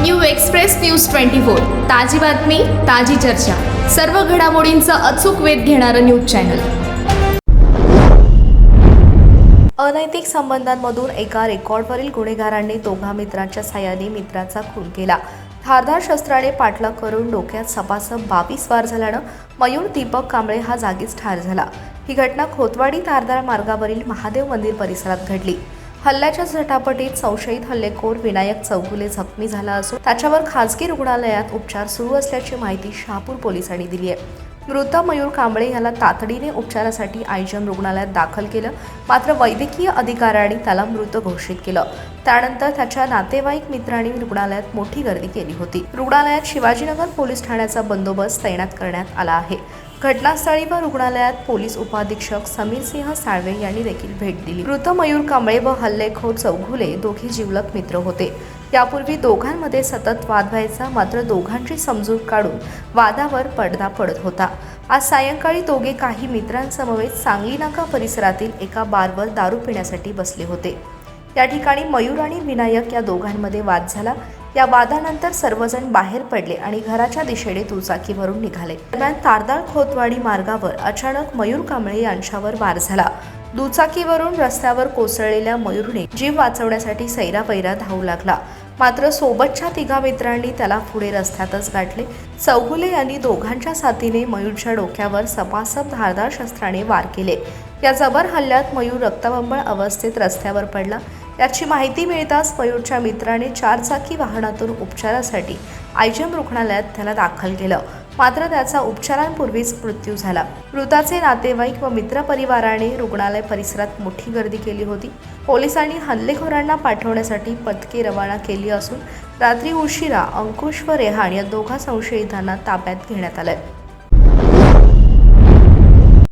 New express news twenty four. ताजी बातमी ताजी चर्चा. सर्व घडामोडींचा अचूक वेध घेणारं न्यूज चॅनल. अनैतिक संबंधांमधून एका रेकॉर्डवरील गुन्हेगारांनी दोघा मित्रांच्या साह्याने मित्राचा खून केला. धारदार शस्त्राने पाठलाग करून डोक्यात सपासप बावीस वार झाल्यानं मयूर दीपक कांबळे हा जागीच ठार झाला. ही घटना खोतवाडी धारदार मार्गावरील महादेव मंदिर परिसरात घडली. हल्ल्याच्या झटापटीत संशयित हल्लेखोर विनायक चौगुले जखमी झाला असून त्याच्यावर खासगी रुग्णालयात उपचार सुरू असल्याची माहिती शहापूर पोलिसांनी दिली आहे. मृत मयूर कांबळे याला तातडीने उपचारासाठी आयजम रुग्णालयात दाखल केलं मात्र वैद्यकीय अधिकाऱ्यांनी त्याला मृत घोषित केलं. त्यानंतर त्याच्या नातेवाईक मित्रांनी रुग्णालयात मोठी गर्दी केली होती. रुग्णालयात शिवाजीनगर पोलीस ठाण्याचा बंदोबस्त तैनात करण्यात आला आहे. घटनास्थळी व रुग्णालयात पोलीस उपाधीक्षक समीर सिंह साळवे यांनी देखील भेट दिली. मृत मयूर कांबळे व हल्लेखोर चौघुले दोघे जिवलक मित्र होते. यापूर्वी दोघांमध्ये सतत वाद व्हायचा मात्र दोघांची समजूत काढून वादावर पडदा पडत होता. आज सायंकाळी दोघे काही मित्रांसमवेत सांगली नाका परिसरातील एका बारवर दारू पिण्यासाठी बसले होते. या ठिकाणी मयूर आणि विनायक या दोघांमध्ये वाद झाला. या वादानंतर सर्वजण बाहेर पडले आणि घराच्या दिशेने दुचाकीवरून निघाले. दरम्यान तारदाळ खोतवाडी मार्गावर अचानक मयूर कांबळे यांच्यावर वार झाला. दुचाकीवरून रस्त्यावर कोसळलेल्या मयूरने जीव वाचवण्यासाठी सैरापैरा धावू लागला. मात्र सोबतच्या तिघा मित्रांनी त्याला पुढे रस्त्यातच गाठले. चौगुले यांनी दोघांच्या साथीने मयूरच्या डोक्यावर सपासप धारदार शस्त्राने वार केले. या जबर हल्ल्यात मयूर रक्तबंबळ अवस्थेत रस्त्यावर पडला. याची माहिती मिळताच मयूरच्या मित्राने चारचाकी वाहनातून उपचारासाठी आयजम रुग्णालयात त्याला दाखल केलं. मात्र त्याचा उपचारांपूर्वीच मृत्यू झाला. मृताचे नातेवाईक व मित्रपरिवाराने रुग्णालय परिसरात मोठी गर्दी केली होती. पोलिसांनी हल्लेखोरांना पाठवण्यासाठी पथके रवाना केली असून रात्री उशिरा अंकुश व रेहान या दोघा संशयितांना ताब्यात घेण्यात आलंय.